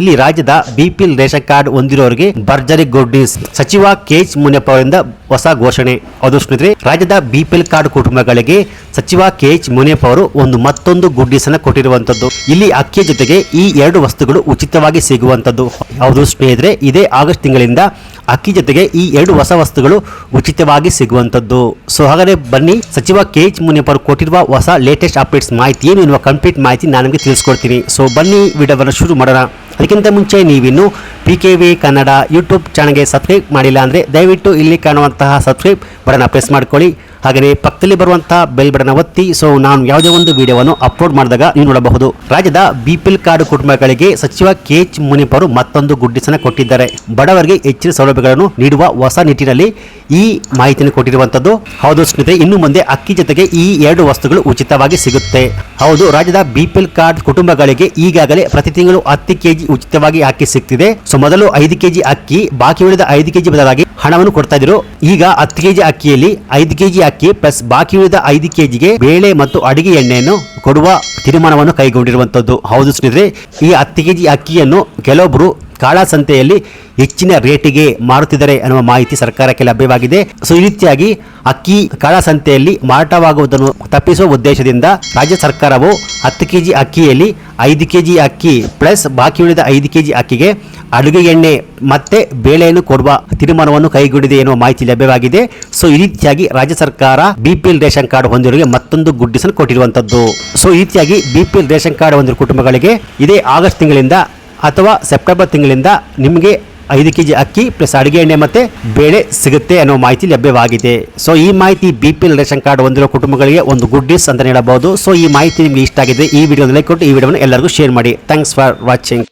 ಇಲ್ಲಿ ರಾಜ್ಯದ BPL ration card ಹೊಂದಿರೋರಿಗೆ ಭರ್ಜರಿ ಗುಡ್ ನ್ಯೂಸ್ ಸಚಿವ ಕೆಎಚ್ ಮುನಿಯಪ್ಪ ಅವರಿಂದ ಹೊಸ ಘೋಷಣೆ. ಅದು ಸ್ನೇಹಿತರೆ, ರಾಜ್ಯದ ಬಿಪಿಎಲ್ ಕಾರ್ಡ್ ಕುಟುಂಬಗಳಿಗೆ ಸಚಿವ ಕೆಎಚ್ ಮುನಿಯಪ್ಪ ಅವರು ಒಂದು ಮತ್ತೊಂದು ಗುಡ್ ನ್ಯೂಸ್ ಅನ್ನ ಕೊಟ್ಟಿರುವಂತದ್ದು ಇಲ್ಲಿ ಅಕ್ಕಿಯ ಜೊತೆಗೆ ಈ ಎರಡು ವಸ್ತುಗಳು ಉಚಿತವಾಗಿ ಸಿಗುವಂತದ್ದು ಹೌದು ಸ್ನೇಹಿತರೆ, ಇದೇ ಆಗಸ್ಟ್ ತಿಂಗಳಿಂದ ಅಕ್ಕಿ ಜೊತೆಗೆ ಈ ಎರಡು ಹೊಸ ವಸ್ತುಗಳು ಉಚಿತವಾಗಿ ಸಿಗುವಂತದ್ದು ಸೊ, ಹಾಗಾದ್ರೆ ಬನ್ನಿ, ಸಚಿವ ಕೆ ಎಚ್ ಮುನಿಯಪ್ಪ ಅವರು ಕೊಟ್ಟಿರುವ ಹೊಸ ಲೇಟೆಸ್ಟ್ ಅಪ್ಡೇಟ್ಸ್ ಮಾಹಿತಿ ಏನು ಎನ್ನುವ ಕಂಪ್ಲೀಟ್ ಮಾಹಿತಿ ನಾನು ನಿಮಗೆ ತಿಳಿಸ್ಕೊಡ್ತೀನಿ. ಸೊ, ಬನ್ನಿ, ವಿಡಿಯೋವನ್ನು ಶುರು ಮಾಡೋಣ. ಅದಕ್ಕಿಂತ ಮುಂಚೆ ನೀವಿನ್ನು P K V Kannada YouTube ಚಾನಲ್ಗೆ ಸಬ್ಸ್ಕ್ರೈಬ್ ಮಾಡಿಲ್ಲ ಅಂದರೆ ದಯವಿಟ್ಟು ಇಲ್ಲಿ ಕಾಣುವಂತಹ ಸಬ್ಸ್ಕ್ರೈಬ್ ಬಟನ್ನ ಪ್ರೆಸ್ ಮಾಡ್ಕೊಳ್ಳಿ. ಹಾಗೆಯೇ ಪಕ್ಕದಲ್ಲಿ ಬರುವಂತಹ ಬೆಲ್ ಬಟನ್ ಒತ್ತಿ ಸೊ ನಾನು ಯಾವುದೇ ಒಂದು ವಿಡಿಯೋವನ್ನು ಅಪ್ಲೋಡ್ ಮಾಡಿದಾಗ ನೀವು ನೋಡಬಹುದು. ರಾಜ್ಯದ ಬಿಪಿಎಲ್ ಕಾರ್ಡ್ ಕುಟುಂಬಗಳಿಗೆ ಸಚಿವ ಕೆ ಎಚ್ ಮುನಿಪರು ಮತ್ತೊಂದು ಗುಡ್ಡಿಸನ ಕೊಟ್ಟಿದ್ದಾರೆ. ಬಡವರಿಗೆ ಹೆಚ್ಚಿನ ಸೌಲಭ್ಯಗಳನ್ನು ನೀಡುವ ಹೊಸ ನಿಟ್ಟಿನಲ್ಲಿ ಈ ಮಾಹಿತಿಯನ್ನು ಕೊಟ್ಟಿರುವಂತದ್ದು ಹೌದು ಸ್ನೇಹಿತರೆ, ಇನ್ನು ಮುಂದೆ ಅಕ್ಕಿ ಜೊತೆಗೆ ಈ ಎರಡು ವಸ್ತುಗಳು ಉಚಿತವಾಗಿ ಸಿಗುತ್ತೆ. ಹೌದು, ರಾಜ್ಯದ ಬಿಪಿಎಲ್ ಕಾರ್ಡ್ ಕುಟುಂಬಗಳಿಗೆ ಈಗಾಗಲೇ ಪ್ರತಿ ತಿಂಗಳು ಹತ್ತು ಕೆಜಿ ಉಚಿತವಾಗಿ ಅಕ್ಕಿ ಸಿಗ್ತಿದೆ. ಸೊ, ಮೊದಲು ಐದು ಕೆಜಿ ಅಕ್ಕಿ, ಬಾಕಿ ಉಳಿದ ಐದು ಕೆಜಿ ಬದಲಾಗಿ ಹಣವನ್ನು ಕೊಡ್ತಾ ಇದ್ರು. ಈಗ ಹತ್ತು ಕೆಜಿ ಅಕ್ಕಿಯಲ್ಲಿ ಐದು ಕೆಜಿ ಅಕ್ಕಿ ಪ್ಲಸ್ ಬಾಕಿ ಉಳಿದ ಐದು ಕೆಜಿಗೆ ಬೇಳೆ ಮತ್ತು ಅಡಿಗೆ ಎಣ್ಣೆಯನ್ನು ಕೊಡುವ ತೀರ್ಮಾನವನ್ನು ಕೈಗೊಂಡಿರುವಂತದ್ದು. ಹೌದು ಸ್ನೇಹಿತರೆ, ಈ ಹತ್ತು ಕೆಜಿ ಅಕ್ಕಿಯನ್ನು ಕೆಲವೊಬ್ಬರು ಕಾಳಸಂತೆಯಲ್ಲಿ ಹೆಚ್ಚಿನ ರೇಟಿಗೆ ಮಾರುತ್ತಿದ್ದಾರೆ ಎನ್ನುವ ಮಾಹಿತಿ ಸರ್ಕಾರಕ್ಕೆ ಲಭ್ಯವಾಗಿದೆ. ಸೊ, ಈ ರೀತಿಯಾಗಿ ಅಕ್ಕಿ ಕಾಳಸಂತೆಯಲ್ಲಿ ಮಾರಾಟವಾಗುವುದನ್ನು ತಪ್ಪಿಸುವ ಉದ್ದೇಶದಿಂದ ರಾಜ್ಯ ಸರ್ಕಾರವು ಹತ್ತು ಕೆಜಿ ಅಕ್ಕಿಯಲ್ಲಿ ಐದು ಕೆಜಿ ಅಕ್ಕಿ ಪ್ಲಸ್ ಬಾಕಿ ಉಳಿದ ಐದು ಕೆಜಿ ಅಕ್ಕಿಗೆ ಅಡುಗೆ ಎಣ್ಣೆ ಮತ್ತೆ ಬೇಳೆಯನ್ನು ಕೊಡುವ ತೀರ್ಮಾನವನ್ನು ಕೈಗೊಂಡಿದೆ ಎನ್ನುವ ಮಾಹಿತಿ ಲಭ್ಯವಾಗಿದೆ. ಸೊ, ಈ ರೀತಿಯಾಗಿ ರಾಜ್ಯ ಸರ್ಕಾರ ಬಿಪಿಎಲ್ ರೇಷನ್ ಕಾರ್ಡ್ ಹೊಂದಿರುವವರಿಗೆ ಮತ್ತೊಂದು ಗುಡ್ಡಿಸನ್ನು ಕೊಟ್ಟಿರುವಂತದ್ದು. ಸೊ, ಈ ರೀತಿಯಾಗಿ ಬಿಪಿಎಲ್ ರೇಷನ್ ಕಾರ್ಡ್ ಹೊಂದಿರುವ ಕುಟುಂಬಗಳಿಗೆ ಇದೇ ಆಗಸ್ಟ್ ತಿಂಗಳಿಂದ ಅಥವಾ ಸೆಪ್ಟೆಂಬರ್ ತಿಂಗಳಿಂದ ನಿಮಗೆ ಐದು ಕೆ ಜಿ ಅಕ್ಕಿ ಪ್ಲಸ್ ಅಡುಗೆ ಎಣ್ಣೆ ಮತ್ತು ಬೇಳೆ ಸಿಗುತ್ತೆ ಅನ್ನೋ ಮಾಹಿತಿ ಲಭ್ಯವಾಗಿದೆ. ಸೊ ಈ ಮಾಹಿತಿ B P L ration card ಹೊಂದಿರೋ ಕುಟುಂಬಗಳಿಗೆ ಒಂದು ಗುಡ್ ನ್ಯೂಸ್ ಅಂತ ಹೇಳಬಹುದು. ಸೊ ಈ ಮಾಹಿತಿ ನಿಮಗೆ ಇಷ್ಟ ಆಗಿದೆ, ಈ ವಿಡಿಯೋದಲ್ಲಿ ಕೊಟ್ಟು ಈ ವಿಡಿಯೋವನ್ನು ಎಲ್ಲರಿಗೂ ಶೇರ್ ಮಾಡಿ. Thanks for watching